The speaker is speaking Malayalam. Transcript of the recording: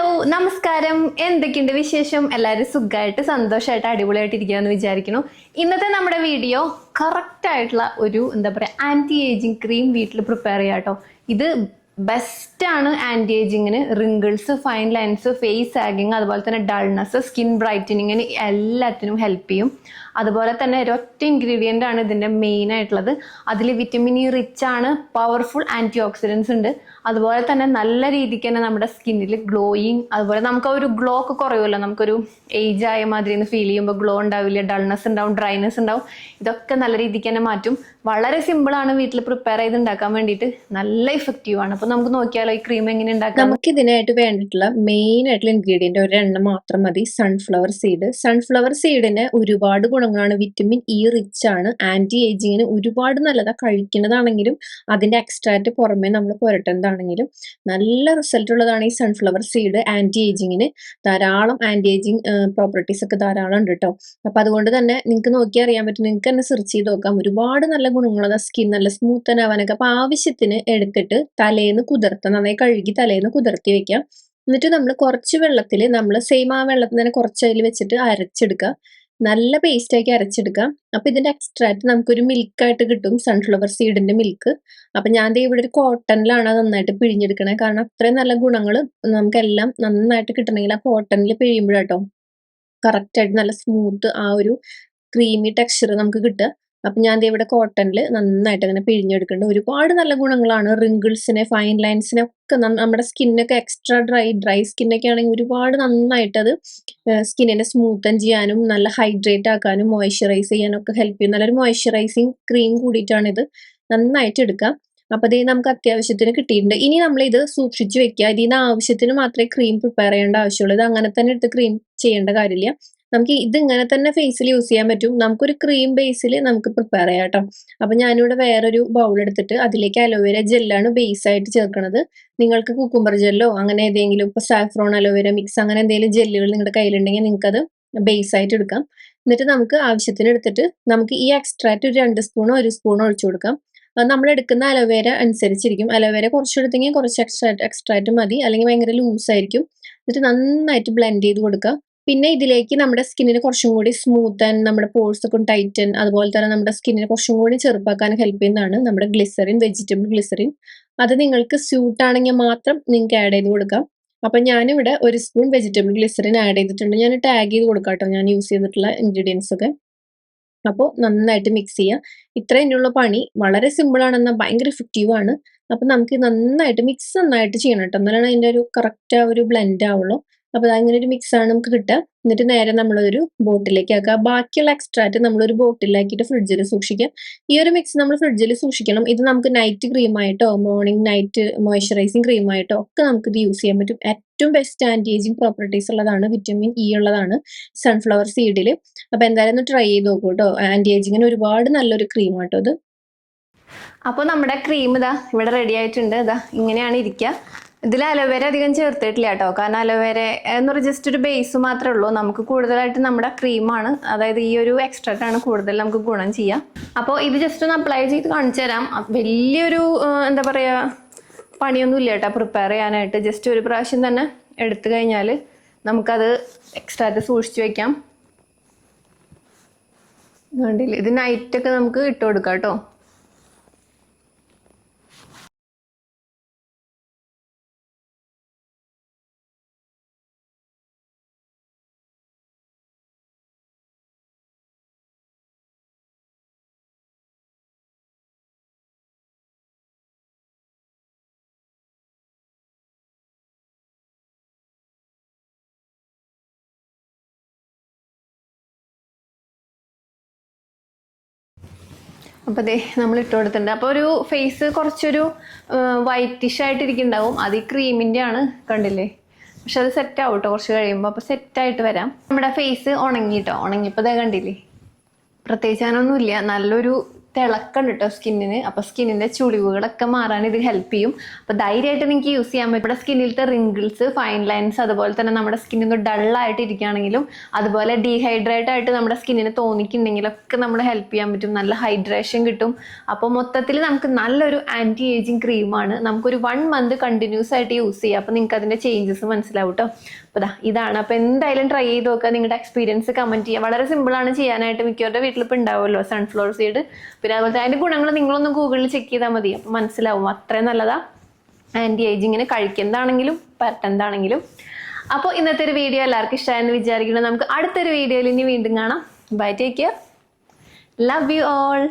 ഹലോ നമസ്കാരം. എന്തൊക്കെയുണ്ട് വിശേഷം? എല്ലാവരും സുഖമായിട്ട് സന്തോഷമായിട്ട് അടിപൊളിയായിട്ട് ഇരിക്കുകയെന്ന് വിചാരിക്കുന്നു. ഇന്നത്തെ നമ്മുടെ വീഡിയോ കറക്റ്റ് ആയിട്ടുള്ള ഒരു എന്താ പറയുക ആന്റി ഏജിങ് ക്രീം വീട്ടിൽ പ്രിപ്പയർ ചെയ്യാം കേട്ടോ ഇത് ബെസ്റ്റ് ആണ് ആന്റി ഏജിങ്ങിന് റിങ്കിൾസ് ഫൈൻ ലൈൻസ് ഫേസ് ആഗിങ് അതുപോലെ തന്നെ ഡൾനെസ് സ്കിൻ ബ്രൈറ്റനിങ്ങിന് എല്ലാത്തിനും ഹെൽപ്പ് ചെയ്യും. അതുപോലെ തന്നെ ഒരൊറ്റ ഇൻഗ്രീഡിയന്റ് ആണ് ഇതിന്റെ മെയിൻ ആയിട്ടുള്ളത്. അതിൽ വിറ്റമിൻ ഇ റിച്ച് ആണ് പവർഫുൾ ആന്റി ഓക്സിഡൻസ് ഉണ്ട്. അതുപോലെ തന്നെ നല്ല രീതിക്ക് തന്നെ നമ്മുടെ സ്കിന്നിൽ ഗ്ലോയിങ് അതുപോലെ നമുക്ക് ഒരു ഗ്ലോ ഒക്കെ കുറയുമല്ലോ. നമുക്കൊരു ഏജ് ആയ മാതിരി ഒന്ന് ഫീൽ ചെയ്യുമ്പോൾ ഗ്ലോ ഉണ്ടാവില്ല ഡൾനെസ് ഉണ്ടാവും ഡ്രൈനെസ് ഉണ്ടാവും. ഇതൊക്കെ നല്ല രീതിക്ക് തന്നെ മാറ്റും. വളരെ സിമ്പിളാണ് വീട്ടിൽ പ്രിപ്പയർ ചെയ്ത് ഉണ്ടാക്കാൻ വേണ്ടിയിട്ട്. നല്ല ഇഫക്റ്റീവ് ആണ്. നമുക്ക് നോക്കിയാലോ ഈ ക്രീം എങ്ങനെ ഉണ്ടാക്കാം നമുക്ക് ഇതിനായിട്ട് വേണ്ടിയിട്ടുള്ള മെയിൻ ആയിട്ടുള്ള ഇൻഗ്രീഡിയന്റ് ഒരെണ്ണം മാത്രം മതി. സൺഫ്ലവർ സീഡ് സൺഫ്ലവർ സീഡിന് ഒരുപാട് ഗുണങ്ങളാണ്. വിറ്റമിൻ ഇ റിച്ച് ആണ്. ആന്റി ഏജിങ്ങിന് ഒരുപാട് നല്ലതാ. കഴിക്കുന്നതാണെങ്കിലും അതിന്റെ എക്സ്ട്രാറ്റ് പുറമെ നമ്മൾ പുരട്ടുന്നതാണെങ്കിലും നല്ല റിസൾട്ട് ഉള്ളതാണ് ഈ സൺഫ്ലവർ സീഡ് ആന്റി ഏജിങ്ങിന് ധാരാളം ആന്റി ഏജിങ് പ്രോപ്പർട്ടീസ് ഒക്കെ ധാരാളം ഉണ്ട് കേട്ടോ അപ്പൊ അതുകൊണ്ട് തന്നെ നിങ്ങൾക്ക് നോക്കി അറിയാൻ പറ്റും. നിങ്ങൾക്ക് തന്നെ സെർച്ച് ചെയ്ത് നോക്കാം. ഒരുപാട് നല്ല ഗുണങ്ങളുള്ള സ്കിൻ നല്ല സ്മൂത്തൻ ആവാനൊക്കെ അപ്പൊ ആവശ്യത്തിന് എടുത്തിട്ട് തലേന്ന് കുതിർത്ത നന്നായി കഴുകി തലേന്ന് കുതിർത്തി വെക്കാം എന്നിട്ട് നമ്മൾ കുറച്ച് വെള്ളത്തിൽ നമ്മൾ സെയിം ആ വെള്ളത്തിൽ തന്നെ കുറച്ച് അതിൽ വെച്ചിട്ട് അരച്ചെടുക്കുക. നല്ല പേസ്റ്റാക്കി അരച്ചെടുക്കാം അരച്ചെടുക്കാം ഇതിന്റെ ആയിട്ട് നമുക്കൊരു മിൽക്കായിട്ട് കിട്ടും സൺഫ്ലവർ സീഡിന്റെ മിൽക്ക് അപ്പം ഞാൻ ഇവിടെ ഒരു കോട്ടണിലാണ് നന്നായിട്ട് പിഴിഞ്ഞെടുക്കണേ. കാരണം അത്രയും നല്ല ഗുണങ്ങൾ നമുക്കെല്ലാം നന്നായിട്ട് കിട്ടണമെങ്കിൽ ആ കോട്ടണിൽ പിഴിയുമ്പോഴാട്ടോ കറക്റ്റായിട്ട് നല്ല സ്മൂത്ത് ആ ഒരു ക്രീമി ടെക്സ്ചർ നമുക്ക് കിട്ടുക. അപ്പൊ ഞാൻ ഇവിടെ കോട്ടണിൽ നന്നായിട്ട് അങ്ങനെ പിഴിഞ്ഞെടുക്കുന്നുണ്ട്. ഒരുപാട് നല്ല ഗുണങ്ങളാണ്. റിങ്കിൾസിനെ ഫൈൻ ലൈൻസിനെ ഒക്കെ നമ്മുടെ സ്കിന്നൊക്കെ എക്സ്ട്രാ ഡ്രൈ ഡ്രൈ സ്കിന്നൊക്കെ ആണെങ്കിൽ ഒരുപാട് നന്നായിട്ട് അത് സ്കിന്നിനെ സ്മൂത്തൻ ചെയ്യാനും നല്ല ഹൈഡ്രേറ്റ് ആക്കാനും മോയ്സ്ചറൈസ് ചെയ്യാനും ഒക്കെ ഹെൽപ്പ് ചെയ്യും. നല്ലൊരു മോയ്സ്ചറൈസിങ് ക്രീം കൂടിയിട്ടാണ് ഇത് നന്നായിട്ട് എടുക്കാം. അപ്പൊ ഇത് നമുക്ക് അത്യാവശ്യത്തിന് കിട്ടിയിട്ടുണ്ട്. ഇനി നമ്മൾ ഇത് സൂക്ഷിച്ചു വെക്കുക ഇതിന് ആവശ്യത്തിന് മാത്രമേ ക്രീം പ്രിപ്പയർ ചെയ്യേണ്ട ആവശ്യമുള്ളൂ. ഇത് അങ്ങനെ തന്നെ എടുത്ത് ക്രീം ചെയ്യേണ്ട കാര്യമില്ല. നമുക്ക് ഇത് ഇങ്ങനെ തന്നെ ഫേസിൽ യൂസ് ചെയ്യാൻ പറ്റും. നമുക്കൊരു ക്രീം ബേസിൽ നമുക്ക് പ്രിപ്പയർ ചെയ്യാം കേട്ടോ. അപ്പൊ ഞാനിവിടെ വേറൊരു ബൗൾ എടുത്തിട്ട് അതിലേക്ക് അലോവേര ജെല്ലാണ് ബേസ് ആയിട്ട് ചേർക്കുന്നത് നിങ്ങൾക്ക് കുക്കുംബർ ജെല്ലോ അങ്ങനെ ഏതെങ്കിലും ഇപ്പൊ സാഫ്രോൺ അലോവേര മിക്സ് അങ്ങനെ എന്തെങ്കിലും ജെല്ലുകൾ നിങ്ങളുടെ കയ്യിലുണ്ടെങ്കിൽ നിങ്ങൾക്ക് അത് ബേസ് ആയിട്ട് എടുക്കാം. എന്നിട്ട് നമുക്ക് ആവശ്യത്തിന് എടുത്തിട്ട് നമുക്ക് ഈ എക്സ്ട്രാക്റ്റ് ഒരു രണ്ട് സ്പൂണോ ഒരു സ്പൂണോ ഒഴിച്ചു കൊടുക്കാം. നമ്മൾ എടുക്കുന്ന അലോവേര അനുസരിച്ചിരിക്കും. അലോവേര കുറച്ച് എടുത്തെങ്കിൽ കുറച്ച് എക്സ്ട്രാക്ട് എക്സ്ട്രാക്റ്റ് മതി. അല്ലെങ്കിൽ ഭയങ്കര ലൂസ് ആയിരിക്കും. എന്നിട്ട് നന്നായിട്ട് ബ്ലെൻഡ് ചെയ്ത് കൊടുക്കുക. പിന്നെ ഇതിലേക്ക് നമ്മുടെ സ്കിന്നിന് കുറച്ചും കൂടി സ്മൂത്തൻ നമ്മുടെ പോഴ്സ് ഒക്കെ ടൈറ്റൻ അതുപോലെ തന്നെ നമ്മുടെ സ്കിന്നിനെ കുറച്ചും കൂടി ചെറുപ്പാക്കാൻ ഹെൽപ്പ് ചെയ്യുന്നതാണ് നമ്മുടെ ഗ്ലിസറിൻ വെജിറ്റബിൾ ഗ്ലിസറിൻ. അത് നിങ്ങൾക്ക് സ്യൂട്ട് ആണെങ്കിൽ മാത്രം നിങ്ങൾക്ക് ആഡ് ചെയ്ത് കൊടുക്കാം. അപ്പൊ ഞാനിവിടെ ഒരു സ്പൂൺ വെജിറ്റബിൾ ഗ്ലിസറിൻ ആഡ് ചെയ്തിട്ടുണ്ട്. ഞാൻ ടാഗ് ചെയ്ത് കൊടുക്കാം ഞാൻ യൂസ് ചെയ്തിട്ടുള്ള ഇൻഗ്രീഡിയൻസ് ഒക്കെ. അപ്പോൾ നന്നായിട്ട് മിക്സ് ചെയ്യുക ഇത്രയും ഇതിനുള്ള പണി വളരെ സിമ്പിൾ ആണെന്നാൽ ഭയങ്കര ഇഫക്റ്റീവ് ആണ്. അപ്പൊ നമുക്ക് നന്നായിട്ട് മിക്സ് നന്നായിട്ട് ചെയ്യണം കേട്ടോ. എന്നാലാണ് അതിന്റെ ഒരു കറക്റ്റ് ഒരു ബ്ലെൻഡ് ആവുള്ളൂ. അപ്പൊ അങ്ങനെ ഒരു മിക്സ് ആണ് നമുക്ക് കിട്ടുക. എന്നിട്ട് നേരെ നമ്മളൊരു ബോട്ടിലേക്ക് ആക്കുക. ബാക്കിയുള്ള എക്സ്ട്രാറ്റ് നമ്മളൊരു ബോട്ടിലാക്കിയിട്ട് ഫ്രിഡ്ജിൽ സൂക്ഷിക്കാം ഈ ഒരു മിക്സ് നമ്മൾ ഫ്രിഡ്ജിൽ സൂക്ഷിക്കണം. ഇത് നമുക്ക് നൈറ്റ് ക്രീമായിട്ടോ മോർണിംഗ് നൈറ്റ് മോയ്സ്ചറൈസിങ് ക്രീമായിട്ടോ ഒക്കെ നമുക്ക് ഇത് യൂസ് ചെയ്യാൻ പറ്റും. ഏറ്റവും ബെസ്റ്റ് ആന്റി ഏജിങ് പ്രോപ്പർട്ടീസ് ഉള്ളതാണ് വിറ്റമിൻ ഇ ഉള്ളതാണ് സൺഫ്ലവർ സീഡിൽ അപ്പോൾ എന്തായാലും ഒന്ന് ട്രൈ ചെയ്ത് നോക്കൂ കേട്ടോ ആന്റി ഏജിങ്ങിന് ഒരുപാട് നല്ലൊരു ക്രീം ആട്ടോ ഇത്. അപ്പോൾ നമ്മുടെ ക്രീം ഇതാ ഇവിടെ റെഡി ആയിട്ടുണ്ട്. ഇതാ ഇങ്ങനെയാണ് ഇരിക്കുക. ഇതിൽ അലോവേര അധികം ചേർത്തിട്ടില്ല കേട്ടോ കാരണം അലോവേര എന്ന് പറഞ്ഞാൽ ജസ്റ്റ് ഒരു ബേസ് മാത്രമേ ഉള്ളൂ. നമുക്ക് കൂടുതലായിട്ട് നമ്മുടെ ക്രീമാണ് അതായത് ഈ ഒരു എക്സ്ട്രാക്റ്റ് ആണ് കൂടുതൽ നമുക്ക് ഗുണം ചെയ്യുക അപ്പോൾ ഇത് ജസ്റ്റ് ഒന്ന് അപ്ലൈ ചെയ്ത് കാണിച്ചു തരാം. വലിയൊരു എന്താ പറയുക പണിയൊന്നും ഇല്ല കേട്ടോ പ്രിപ്പയർ ചെയ്യാനായിട്ട്. ജസ്റ്റ് ഒരു പ്രാവശ്യം തന്നെ എടുത്തു കഴിഞ്ഞാൽ നമുക്കത് എക്സ്ട്രാറ്റ് സൂക്ഷിച്ചു വയ്ക്കാം വേണ്ടില്ല ഇത് നൈറ്റൊക്കെ നമുക്ക് ഇട്ട് കൊടുക്കാം കേട്ടോ അപ്പോൾ ദേ നമ്മൾ ഇട്ട് കൊടുത്തിട്ടുണ്ട്. അപ്പോൾ ഒരു ഫേസ് കുറച്ചൊരു വൈറ്റിഷ് ആയിട്ടിരിക്കുന്നുണ്ടാവും. അത് ഈ ക്രീമിന്റെ ആണ് കണ്ടില്ലേ? പക്ഷെ അത് സെറ്റ് ആവും കേട്ടോ കുറച്ച് കഴിയുമ്പോൾ അപ്പോൾ സെറ്റായിട്ട് വരാം. നമ്മുടെ ഫേസ് ഉണങ്ങി കേട്ടോ ഉണങ്ങിയപ്പോൾ ദേ കണ്ടില്ലേ? പ്രത്യേകിച്ച് അങ്ങനൊന്നുമില്ല. നല്ലൊരു തിളക്കം കേട്ടോ സ്കിന്നിന്. അപ്പോൾ സ്കിന്നിന്റെ ചുളിവുകളൊക്കെ മാറാൻ ഇത് ഹെൽപ്പ് ചെയ്യും. അപ്പോൾ ധൈര്യമായിട്ട് നിങ്ങൾക്ക് യൂസ് ചെയ്യാൻ പറ്റും. ഇവിടെ സ്കിന്നിലത്തെ റിങ്കിൾസ് ഫൈൻ ലൈൻസ് അതുപോലെ തന്നെ നമ്മുടെ സ്കിന്നിന് ഡള്ളായിട്ട് ഇരിക്കുകയാണെങ്കിലും അതുപോലെ ഡീഹൈഡ്രേറ്റ് ആയിട്ട് നമ്മുടെ സ്കിന്നിന് തോന്നിക്കുന്നുണ്ടെങ്കിലൊക്കെ നമ്മൾ ഹെൽപ്പ് ചെയ്യാൻ പറ്റും. നല്ല ഹൈഡ്രേഷൻ കിട്ടും. അപ്പോൾ മൊത്തത്തിൽ നമുക്ക് നല്ലൊരു ആന്റി ഏജിങ് ക്രീമാണ് നമുക്കൊരു വൺ മന്ത് കണ്ടിന്യൂസ് ആയിട്ട് യൂസ് ചെയ്യാം. അപ്പോൾ നിങ്ങൾക്ക് അതിന്റെ ചേഞ്ചസ് മനസ്സിലാവും കേട്ടോ അപ്പോൾ ഇതാണ്. അപ്പോൾ എന്തായാലും ട്രൈ ചെയ്ത് നോക്കുക നിങ്ങളുടെ എക്സ്പീരിയൻസ് കമന്റ് ചെയ്യുക വളരെ സിമ്പിളാണ് ചെയ്യാനായിട്ട്. മിക്കവരുടെ വീട്ടിൽ ഇപ്പോൾ ഉണ്ടാവുമല്ലോ സൺഫ്ലവർ സീഡ് പിന്നെ അതുപോലെ തന്നെ അതിന്റെ ഗുണങ്ങൾ നിങ്ങളൊന്ന് ഗൂഗിളിൽ ചെക്ക് ചെയ്താൽ മതി. അപ്പോൾ മനസ്സിലാവും. അത്രയും നല്ലതാ. ആന്റി ഏജിങ്ങിന് കഴിക്കുന്നതാണെങ്കിലും പരട്ടെന്താണെങ്കിലും അപ്പോൾ ഇന്നത്തെ ഒരു വീഡിയോ എല്ലാവർക്കും ഇഷ്ടമായെന്ന് വിചാരിക്കുന്നു. നമുക്ക് അടുത്തൊരു വീഡിയോയിൽ ഇനി വീണ്ടും കാണാം. Bye take care love you all